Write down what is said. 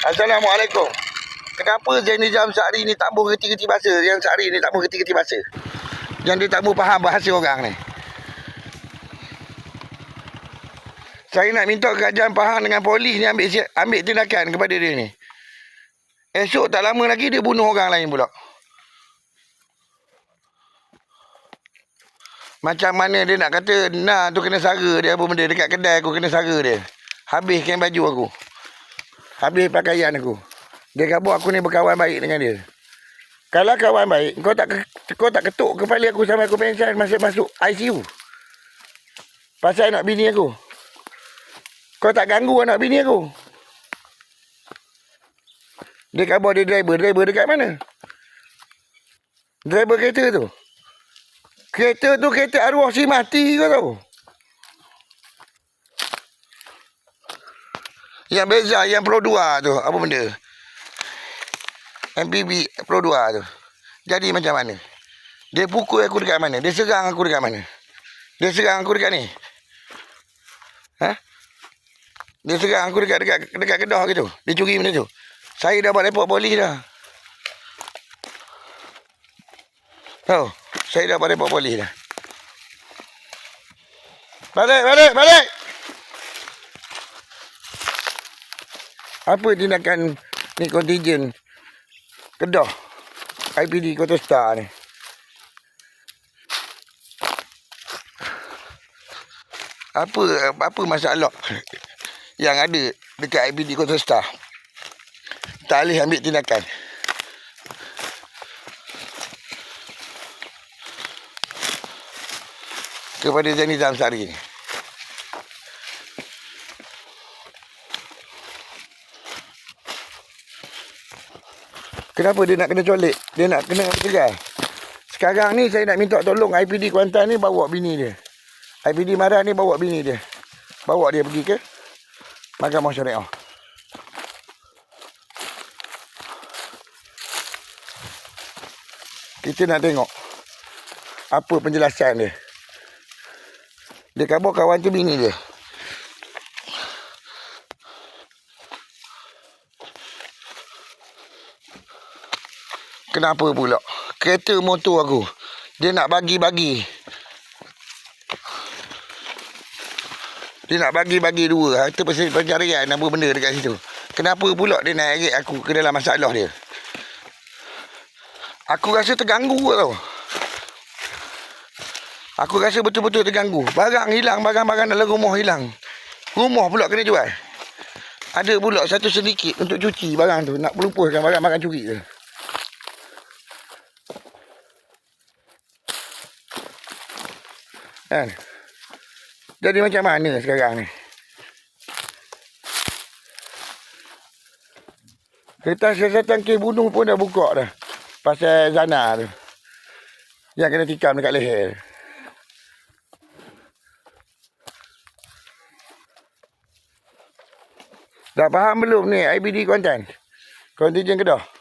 Assalamualaikum. Kenapa Zaini Jam Sehari ni tak boleh reti-reti bahasa? Yang Sehari ni tak boleh reti-reti bahasa? Yang dia tak boleh faham bahasa orang ni. Saya nak minta kerajaan faham dengan polis ni ambil ambil tindakan kepada dia ni. Esok tak lama lagi dia bunuh orang lain pula. Macam mana dia nak kata Nah tu kena sara dia apa benda Dekat kedai aku kena sara dia Habiskan baju aku Habis pakaian aku. Dia kata aku ni berkawan baik dengan dia. Kalau kawan baik Kau tak kau tak ketuk kepala aku Sampai aku pengsan Masuk masuk ICU Pasal nak bini aku. Kau tak ganggu anak bini aku? Dia kata dia driver. Driver dekat mana? Driver kereta tu. Kereta tu kereta arwah si mati kau tahu. Yang beza yang Pro 2 tu apa benda? MPB Pro 2 tu. Jadi macam mana? Dia pukul aku dekat mana? Dia serang aku dekat mana? Dia serang aku dekat ni. Ha? Dia serang aku dekat dekat dekat kedah gitu. Dia curi benda tu. Saya dah buat report polis dah. Tahu? Saya dah buat report polis dah. Balik, balik, balik. Apa tindakan ni kontijen Kedah IPD Kota Star ni? Apa apa masalah yang ada dekat IPD Kota Star? Tak boleh ambil tindakan. kepada Zaini Zamsari ni. Kenapa dia nak kena colek? Dia nak kena cegai? Sekarang ni saya nak minta tolong IPD Kuantan ni bawa bini dia. IPD Marah ni bawa bini dia. Bawa dia pergi ke Mahkamah Syariah. Kita nak tengok apa penjelasan dia. Dia kabur kawan tu bini dia. Kenapa pula? Kereta motor aku. Dia nak bagi-bagi. Dia nak bagi-bagi dua. Harta pencarian apa benda dekat situ. Kenapa pula dia nak eret aku ke dalam masalah dia? Aku rasa terganggu tau. Aku rasa betul-betul terganggu. Barang hilang, barang-barang dalam rumah hilang. Rumah pula kena jual. Ada pula satu sedikit untuk cuci barang tu. Nak pelupuskan barang-barang curi tu. Kan? Jadi macam mana sekarang ni? Kereta siasatan kes bunuh pun dah buka dah. Pasal Zana tu. Yang kena tikam dekat leher. Dah faham belum ni IBD Kuantan? Kontijen Kedah.